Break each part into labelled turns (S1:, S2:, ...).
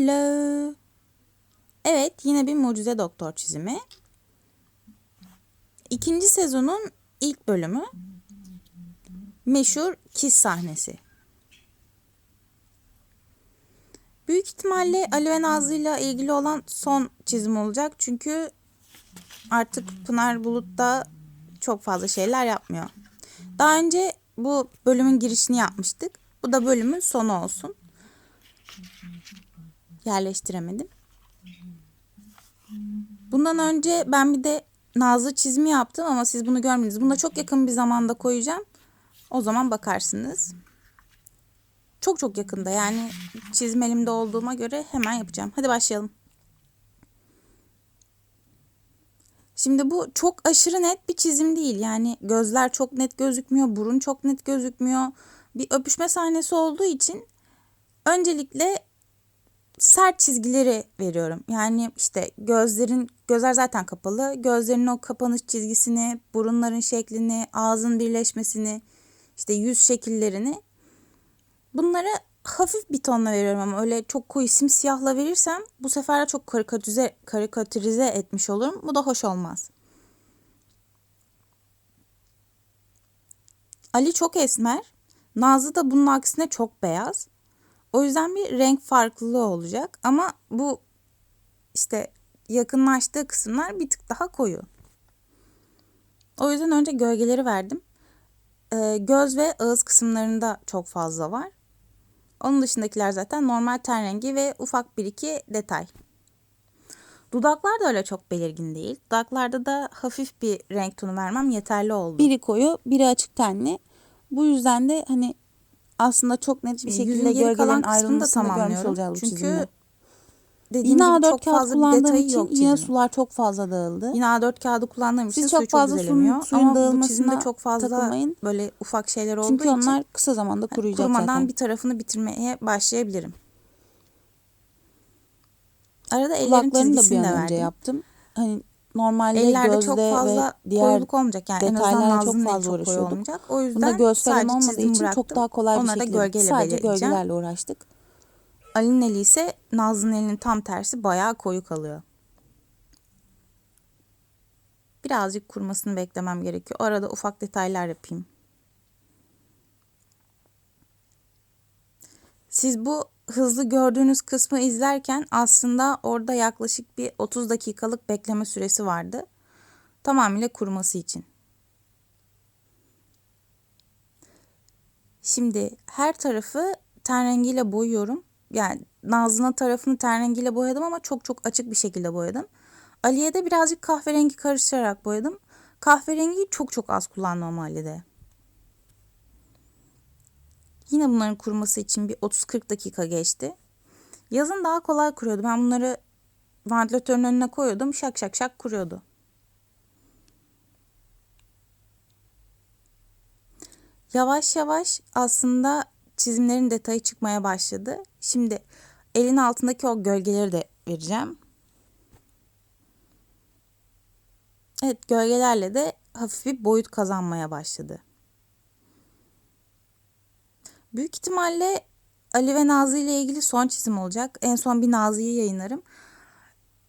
S1: Hello. Evet yine bir mucize doktor çizimi. İkinci sezonun ilk bölümü. Meşhur kiss sahnesi. Büyük ihtimalle Ali ve ile ilgili olan son çizim olacak. Çünkü artık Pınar Bulut da çok fazla şeyler yapmıyor. Daha önce bu bölümün girişini yapmıştık. Bu da bölümün sonu olsun. Yerleştiremedim. Bundan önce ben bir de Nazlı çizimi yaptım ama siz bunu görmediniz. Bunu da çok yakın bir zamanda koyacağım. O zaman bakarsınız. Çok çok yakında yani çizim elimde olduğuma göre hemen yapacağım. Hadi başlayalım. Şimdi bu çok aşırı net bir çizim değil. Yani gözler çok net gözükmüyor, burun çok net gözükmüyor. Bir öpüşme sahnesi olduğu için öncelikle sert çizgileri veriyorum. Yani işte gözlerin gözler zaten kapalı. Gözlerin o kapanış çizgisini, burunların şeklini, ağzın birleşmesini, işte yüz şekillerini bunları hafif bir tonla veriyorum ama öyle çok koyu simsiyahla verirsem bu sefer de çok karikatürize, karikatürize etmiş olurum. Bu da hoş olmaz. Ali çok esmer. Nazlı da bunun aksine çok beyaz. O yüzden bir renk farklılığı olacak ama bu işte yakınlaştığı kısımlar bir tık daha koyu. O yüzden önce gölgeleri verdim. Ee, göz ve ağız kısımlarında çok fazla var. Onun dışındakiler zaten normal ten rengi ve ufak bir iki detay. Dudaklar da öyle çok belirgin değil. Dudaklarda da hafif bir renk tonu vermem yeterli oldu.
S2: Biri koyu, biri açık tenli. Bu yüzden de hani aslında çok net bir
S1: Yüzün
S2: şekilde
S1: geri kalan
S2: gölgelerin
S1: kısmını da
S2: ayrılmasını görmüş
S1: tamamlıyorum.
S2: olacağız bu
S1: Çünkü
S2: çizimde.
S1: dediğim
S2: Yine
S1: gibi
S2: A4
S1: çok
S2: kağıt
S1: fazla bir
S2: kullandığım
S1: detayı
S2: için
S1: yok
S2: yine
S1: çizimin.
S2: sular çok fazla dağıldı.
S1: Yine A4 kağıdı kullandığım için
S2: Siz
S1: suyu
S2: çok
S1: çok
S2: fazla suyun-
S1: emiyor.
S2: suyun
S1: Ama bu
S2: dağılmasına
S1: çizimde çok fazla
S2: takılmayın.
S1: böyle ufak şeyler olduğu
S2: Çünkü
S1: için
S2: onlar kısa zamanda kuruyacak
S1: kurumadan
S2: zaten.
S1: bir tarafını bitirmeye başlayabilirim. Arada ellerin
S2: Kulaklarını da bir
S1: çizgisini de
S2: an önce
S1: verdim.
S2: yaptım. Hani normalde
S1: Ellerde
S2: gözde
S1: çok fazla
S2: ve diğer
S1: koyuluk olmayacak yani
S2: detaylarla çok fazla
S1: çok
S2: uğraşıyorduk.
S1: olmayacak. O yüzden
S2: Bunda göz falan olmadığı için
S1: bıraktım.
S2: çok daha kolay bir
S1: Onları da
S2: şekilde sadece gölgelerle uğraştık.
S1: Ali'nin eli ise Nazlı'nın elinin tam tersi bayağı koyu kalıyor. Birazcık kurumasını beklemem gerekiyor. Arada ufak detaylar yapayım. Siz bu hızlı gördüğünüz kısmı izlerken aslında orada yaklaşık bir 30 dakikalık bekleme süresi vardı. Tamamıyla kuruması için. Şimdi her tarafı ten rengiyle boyuyorum. Yani Nazlı'nın tarafını ten rengiyle boyadım ama çok çok açık bir şekilde boyadım. Ali'ye de birazcık kahverengi karıştırarak boyadım. Kahverengiyi çok çok az kullandım Ali'de. Yine bunların kuruması için bir 30-40 dakika geçti. Yazın daha kolay kuruyordu. Ben bunları vantilatörün önüne koyuyordum. Şak şak şak kuruyordu. Yavaş yavaş aslında çizimlerin detayı çıkmaya başladı. Şimdi elin altındaki o gölgeleri de vereceğim. Evet gölgelerle de hafif bir boyut kazanmaya başladı. Büyük ihtimalle Ali ve Nazlı ile ilgili son çizim olacak. En son bir Nazlı'yı yayınlarım.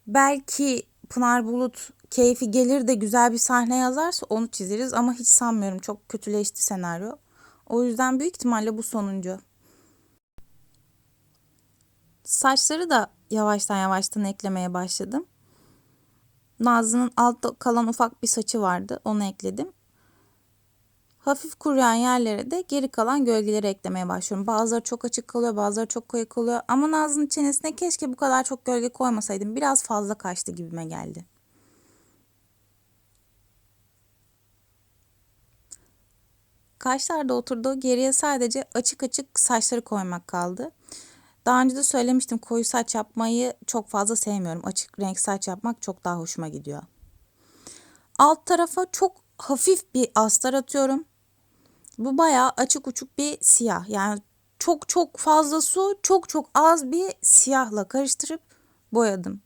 S1: Belki Pınar Bulut keyfi gelir de güzel bir sahne yazarsa onu çizeriz ama hiç sanmıyorum. Çok kötüleşti senaryo. O yüzden büyük ihtimalle bu sonuncu. Saçları da yavaştan yavaştan eklemeye başladım. Nazlı'nın altta kalan ufak bir saçı vardı. Onu ekledim. Hafif kuruyan yerlere de geri kalan gölgeleri eklemeye başlıyorum. Bazıları çok açık kalıyor, bazıları çok koyu kalıyor. Ama Nazlı'nın çenesine keşke bu kadar çok gölge koymasaydım. Biraz fazla kaçtı gibime geldi. Kaşlarda oturduğu geriye sadece açık açık saçları koymak kaldı. Daha önce de söylemiştim koyu saç yapmayı çok fazla sevmiyorum. Açık renk saç yapmak çok daha hoşuma gidiyor. Alt tarafa çok hafif bir astar atıyorum. Bu bayağı açık uçuk bir siyah. Yani çok çok fazla su, çok çok az bir siyahla karıştırıp boyadım.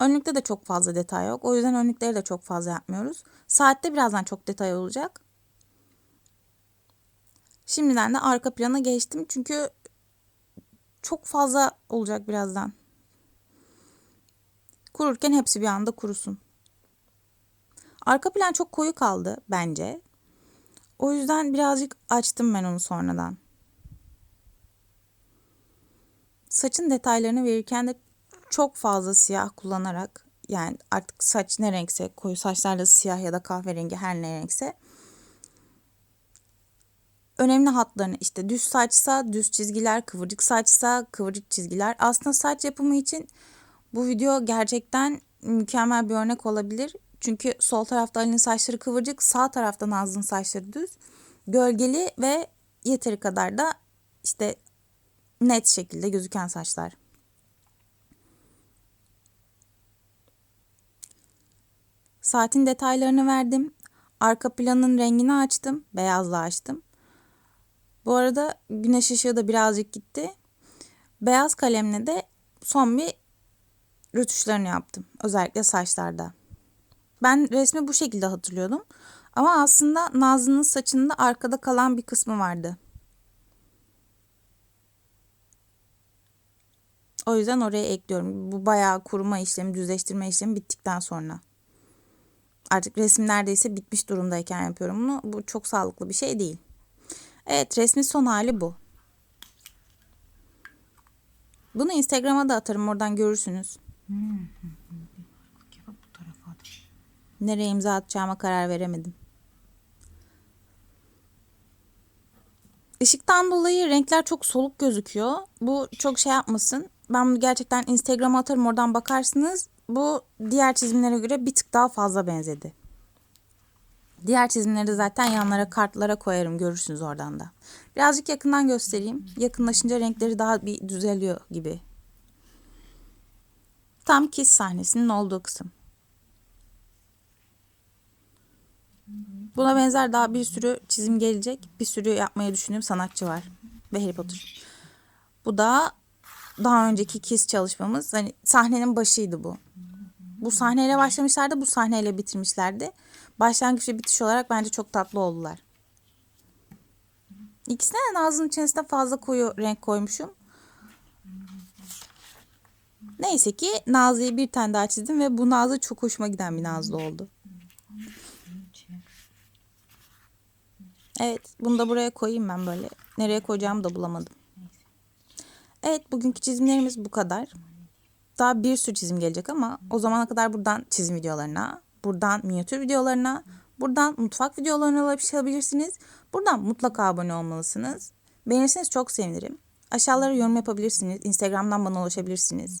S1: Önlükte de çok fazla detay yok. O yüzden önlükleri de çok fazla yapmıyoruz. Saatte birazdan çok detay olacak. Şimdiden de arka plana geçtim. Çünkü çok fazla olacak birazdan. Kururken hepsi bir anda kurusun. Arka plan çok koyu kaldı bence. O yüzden birazcık açtım ben onu sonradan. Saçın detaylarını verirken de çok fazla siyah kullanarak yani artık saç ne renkse koyu saçlarla siyah ya da kahverengi her ne renkse önemli hatlarını işte düz saçsa düz çizgiler, kıvırcık saçsa kıvırcık çizgiler. Aslında saç yapımı için bu video gerçekten mükemmel bir örnek olabilir. Çünkü sol tarafta Ali'nin saçları kıvırcık, sağ tarafta Nazlı'nın saçları düz. Gölgeli ve yeteri kadar da işte net şekilde gözüken saçlar. Saatin detaylarını verdim. Arka planın rengini açtım. Beyazla açtım. Bu arada güneş ışığı da birazcık gitti. Beyaz kalemle de son bir rötuşlarını yaptım. Özellikle saçlarda. Ben resmi bu şekilde hatırlıyordum. Ama aslında Nazlı'nın saçında arkada kalan bir kısmı vardı. O yüzden oraya ekliyorum. Bu bayağı kuruma işlemi, düzleştirme işlemi bittikten sonra. Artık resim neredeyse bitmiş durumdayken yapıyorum bunu. Bu çok sağlıklı bir şey değil. Evet resmin son hali bu. Bunu Instagram'a da atarım oradan görürsünüz. Nereye imza atacağıma karar veremedim. Işıktan dolayı renkler çok soluk gözüküyor. Bu çok şey yapmasın. Ben bunu gerçekten Instagram'a atarım oradan bakarsınız. Bu diğer çizimlere göre bir tık daha fazla benzedi. Diğer çizimleri zaten yanlara kartlara koyarım görürsünüz oradan da. Birazcık yakından göstereyim. Yakınlaşınca renkleri daha bir düzeliyor gibi. Tam kiss sahnesinin olduğu kısım. Buna benzer daha bir sürü çizim gelecek. Bir sürü yapmayı düşündüğüm sanatçı var. Ve Harry Potter. Bu da daha önceki Kiss çalışmamız. Hani sahnenin başıydı bu. Bu sahneyle başlamışlardı, bu sahneyle bitirmişlerdi. Başlangıç ve bitiş olarak bence çok tatlı oldular. İkisine de Nazlı'nın içerisinde fazla koyu renk koymuşum. Neyse ki Nazlı'yı bir tane daha çizdim ve bu Nazlı çok hoşuma giden bir Nazlı oldu. Evet, bunu da buraya koyayım ben böyle. Nereye koyacağımı da bulamadım. Evet, bugünkü çizimlerimiz bu kadar. Daha bir sürü çizim gelecek ama o zamana kadar buradan çizim videolarına, buradan minyatür videolarına, buradan mutfak videolarına ulaşabilirsiniz. Buradan mutlaka abone olmalısınız. Beğenirseniz çok sevinirim. Aşağılara yorum yapabilirsiniz. Instagram'dan bana ulaşabilirsiniz.